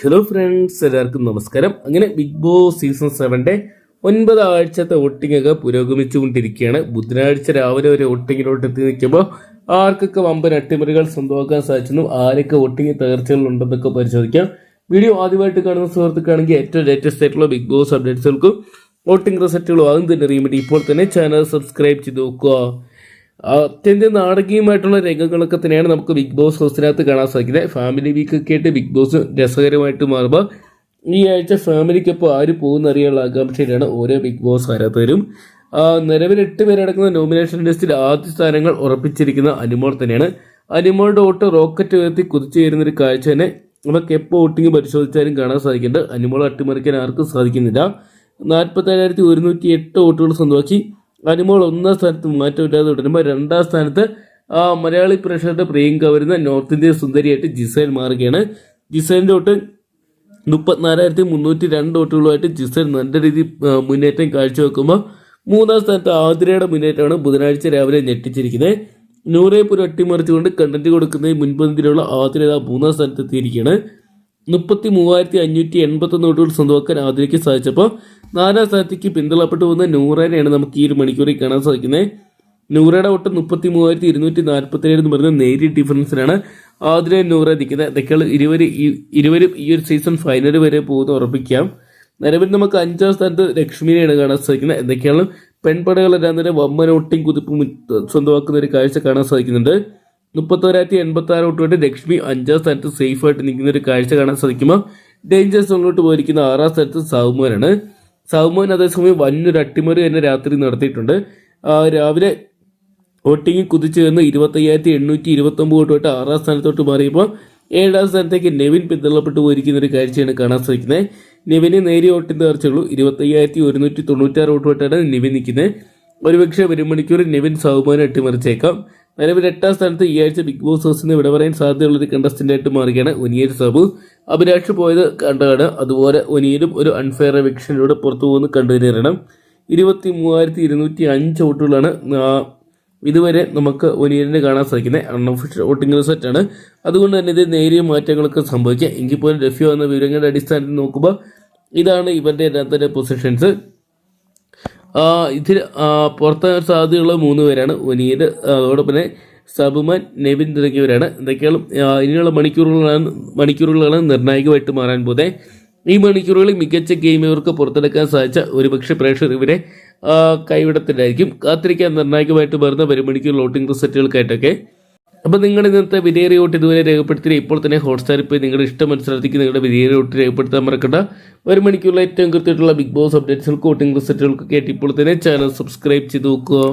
Hello friends എല്ലാവർക്കും നമസ്കാരം. അങ്ങനെ ബിഗ് ബോസ് സീസൺ സെവന്റെ ഒൻപത് ആഴ്ചത്തെ വോട്ടിംഗ് ഒക്കെ പുരോഗമിച്ചുകൊണ്ടിരിക്കുകയാണ്. ബുധനാഴ്ച രാവിലെ ഒരു വോട്ടിങ്ങിലോട്ട് എത്തി നിൽക്കുമ്പോൾ ആർക്കൊക്കെ വമ്പൻ അട്ടിമറികൾ സ്വന്തമാക്കാൻ സാധിച്ചെന്നും ആരൊക്കെ വോട്ടിംഗ് തകർച്ചകൾ ഉണ്ടെന്നൊക്കെ പരിശോധിക്കാം. വീഡിയോ ആദ്യമായിട്ട് കാണുന്ന സുഹൃത്തുക്കാണെങ്കിൽ ഏറ്റവും ലേറ്റസ്റ്റ് ആയിട്ടുള്ള ബിഗ് ബോസ് അപ്ഡേറ്റ്സുകൾക്കും വോട്ടിംഗ് റിസൾട്ടുകളും ആകും തന്നെ വേണ്ടി ഇപ്പോൾ തന്നെ ചാനൽ സബ്സ്ക്രൈബ് ചെയ്ത് നോക്കുക. അത്യന്തം നാടകീയമായിട്ടുള്ള രംഗങ്ങളൊക്കെ തന്നെയാണ് നമുക്ക് ബിഗ് ബോസ് ഹൗസിനകത്ത് കാണാൻ സാധിക്കുന്നത്. ഫാമിലി വീക്ക് ഒക്കെ ആയിട്ട് ബിഗ് ബോസ് രസകരമായിട്ട് മാറുമ്പോൾ ഈ ആഴ്ച ഫാമിലിക്കൊപ്പം ആര് പോകുന്ന അറിയാനുള്ള ആകാംക്ഷയിലാണ് ഓരോ ബിഗ് ബോസ് ആരാധകരും നിലവിൽ എട്ട് പേരടങ്ങുന്ന നോമിനേഷൻ ലിസ്റ്റിൽ ആദ്യ സ്ഥാനങ്ങൾ ഉറപ്പിച്ചിരിക്കുന്ന അനിമോൾ തന്നെയാണ്. അനിമോളുടെ വോട്ട് റോക്കറ്റ് ഉയർത്തി കുതിച്ചു കയറുന്ന ഒരു കാഴ്ച തന്നെ നമുക്ക് എപ്പോൾ വോട്ടിംഗ് പരിശോധിച്ചാലും കാണാൻ സാധിക്കുന്നുണ്ട്. അനിമോൾ അട്ടിമറിക്കാൻ ആർക്കും സാധിക്കുന്നില്ല. നാൽപ്പത്തേഴായിരത്തി ഒരുന്നൂറ്റി എട്ട് വോട്ടുകൾ സ്വന്തമാക്കി. അനിമോൾ ഒന്നാം സ്ഥാനത്ത് മാറ്റമില്ലാതെ തുടരുമ്പോൾ രണ്ടാം സ്ഥാനത്ത് മലയാളി പ്രേക്ഷകരുടെ പ്രിയങ്ക വരുന്ന നോർത്ത് ഇന്ത്യൻ സുന്ദരിയായിട്ട് ജിസൈൽ മാറുകയാണ്. ജിസൈലിന്റെ തൊട്ട് മുപ്പത്തിനാലായിരത്തി മുന്നൂറ്റി രണ്ട് വോട്ടുകളുമായിട്ട് ജിസൈൽ നല്ല രീതിയിൽ മുന്നേറ്റം കാഴ്ചവെക്കുമ്പോൾ മൂന്നാം സ്ഥാനത്ത് ആതിരയുടെ മുന്നേറ്റമാണ് ബുധനാഴ്ച രാവിലെ ഞെട്ടിച്ചിരിക്കുന്നത്. നൂറേപ്പൂർ അട്ടിമറിച്ചുകൊണ്ട് കണ്ടന്റ് കൊടുക്കുന്നതിന് മുൻപന്തിയിലുള്ള ആതിര മൂന്നാം സ്ഥാനത്ത് എത്തിയിരിക്കുകയാണ്. മുപ്പത്തി മൂവായിരത്തി അഞ്ഞൂറ്റി എൺപത്തൊന്ന് വോട്ടുകൾ സ്വന്തമാക്കാൻ ആതിരയ്ക്ക് സാധിച്ചപ്പോൾ നാലാം സ്ഥാനത്തേക്ക് പിന്തള്ളപ്പെട്ടു പോകുന്ന നൂറേനെയാണ് നമുക്ക് ഈ ഒരു മണിക്കൂറിൽ കാണാൻ സാധിക്കുന്നത്. നൂറയുടെ വോട്ട് മുപ്പത്തി മൂവായിരത്തി ഇരുന്നൂറ്റി നാൽപ്പത്തി ഏഴ് എന്ന് പറയുന്ന നേരിയ ഡിഫറൻസിലാണ് ആതിര നൂറ നിൽക്കുന്നത്. ഇതൊക്കെയാണ് ഇരുവരും ഇരുവരും ഈ ഒരു സീസൺ ഫൈനൽ വരെ പോകുന്ന ഉറപ്പിക്കാം. നിലവിൽ നമുക്ക് അഞ്ചാം സ്ഥാനത്ത് ലക്ഷ്മിനെയാണ് കാണാൻ സാധിക്കുന്നത്. എന്തൊക്കെയാണ് പെൺപടകളെല്ലാം തന്നെ വമ്മനോട്ടിയും കുതിപ്പ് സ്വന്തമാക്കുന്ന ഒരു കാഴ്ച കാണാൻ സാധിക്കുന്നുണ്ട്. മുപ്പത്തോരായിരത്തി എൺപത്തി ആറ് തൊട്ട് ലക്ഷ്മി അഞ്ചാം സ്ഥാനത്ത് സേഫ് ആയിട്ട് നിൽക്കുന്ന ഒരു കാഴ്ച കാണാൻ സാധിക്കുമ്പോൾ ഡേഞ്ചർ സോണിലോട്ട് പോയിരിക്കുന്ന ആറാം സ്ഥാനത്ത് സൗമോനാണ് സൗമോൻ അതേസമയം വന്നൊരു അട്ടിമറി തന്നെ രാത്രി നടത്തിയിട്ടുണ്ട്. രാവിലെ ഒട്ടിങ്ങി കുതിച്ചു കയറുന്ന ഇരുപത്തയ്യായിരത്തി എണ്ണൂറ്റി ഇരുപത്തൊമ്പത് തൊട്ട് ആറാം സ്ഥാനത്തോട്ട് മാറിയപ്പോൾ ഏഴാം സ്ഥാനത്തേക്ക് നെവിൻ പിന്തള്ളപ്പെട്ടു പോയിരിക്കുന്ന ഒരു കാഴ്ചയാണ് കാണാൻ സാധിക്കുന്നത്. നെവിന് നേരിയ വോട്ടിന്റെ ചർച്ചയുള്ളൂ ഇരുപത്തയ്യായിരത്തി ഒരുന്നൂറ്റി തൊണ്ണൂറ്റാറ് തൊട്ടാണ് നെവിൻ നിൽക്കുന്നത്. ഒരുപക്ഷെ ഒരു മണിക്കൂർ നെവിൻ സൗമാനം അട്ടിമറിച്ചേക്കാം. നിലവിൽ എട്ടാം സ്ഥാനത്ത് ഈ ആഴ്ച ബിഗ് ബോസ് ഹൗസിന് വിട പറയാൻ സാധ്യതയുള്ള ഒരു കണ്ടസ്റ്റന്റായിട്ട് മാറുകയാണ് ഒനിയൽ സാബു. അഭിലാഷ് പോയത് കണ്ടാണ് അതുപോലെ ഒനിയലും ഒരു അൺഫെയർ എവിക്ഷനിലൂടെ പുറത്തു പോകുന്ന കണ്ടുവരണം ഇരുപത്തി മൂവായിരത്തി ഇരുന്നൂറ്റി അഞ്ച് വോട്ടുകളാണ് ഇതുവരെ നമുക്ക് ഒനിയലിനെ കാണാൻ സാധിക്കുന്നത്. അൺഒഫീഷ്യൽ വോട്ടിംഗ് റിസൾട്ട് ആണ്. അതുകൊണ്ട് തന്നെ ഇത് നേരിയ മാറ്റങ്ങളൊക്കെ സംഭവിക്കുക എങ്കിൽ പോലും ലഭ്യമാകുന്ന വിവരങ്ങളുടെ അടിസ്ഥാനത്തിൽ നോക്കുമ്പോൾ ഇതാണ് ഇവരുടെ രണ്ടര പൊസിഷൻസ് ഇതിൽ പുറത്താകാൻ സാധ്യതയുള്ള മൂന്ന് പേരാണ്. ഒനീൽ അതോടൊപ്പം തന്നെ സബുമാൻ നെവിൻ തുടങ്ങിയവരാണ്. എന്തൊക്കെയാണ് ആ, ഇനിയുള്ള മണിക്കൂറുകളാണ് മണിക്കൂറുകളാണ് നിർണായകമായിട്ട് മാറാൻ പോകുന്നത്. ഈ മണിക്കൂറുകളിൽ മികച്ച ഗെയിം ഇവർക്ക് പുറത്തെടുക്കാൻ സാധിച്ച ഒരുപക്ഷെ പ്രേക്ഷകർ ഇവരെ കൈവിടത്തിലായിരിക്കും കാത്തിരിക്കാൻ നിർണായകമായിട്ട് വരുന്ന വരും മണിക്കൂർ ലോട്ടിംഗ് റിസൾട്ടുകൾക്കായിട്ടൊക്കെ അപ്പോൾ നിങ്ങൾ ഇന്നത്തെ വിജയ റിയോട്ട് ഇതുവരെ രേഖപ്പെടുത്തി ഇപ്പോൾ തന്നെ ഹോട്ട്സ്റ്റാറിൽ പോയി നിങ്ങളുടെ ഇഷ്ടം മത്സരത്തിക്ക് നിങ്ങളുടെ വിജയ റിയോട്ട് രേഖപ്പെടുത്താൻ മറക്കണ്ട. ഒരു മണിക്കൂറിൽ ഏറ്റവും കൃത്യമായിട്ടുള്ള ബിഗ് ബോസ് അപ്ഡേറ്റ്സുകൾക്ക് വോട്ടിംഗ് റിസൾട്ടുകൾക്കൊക്കെ ആയിട്ട് ഇപ്പോൾ തന്നെ ചാനൽ സബ്സ്ക്രൈബ് ചെയ്ത് നോക്കുക.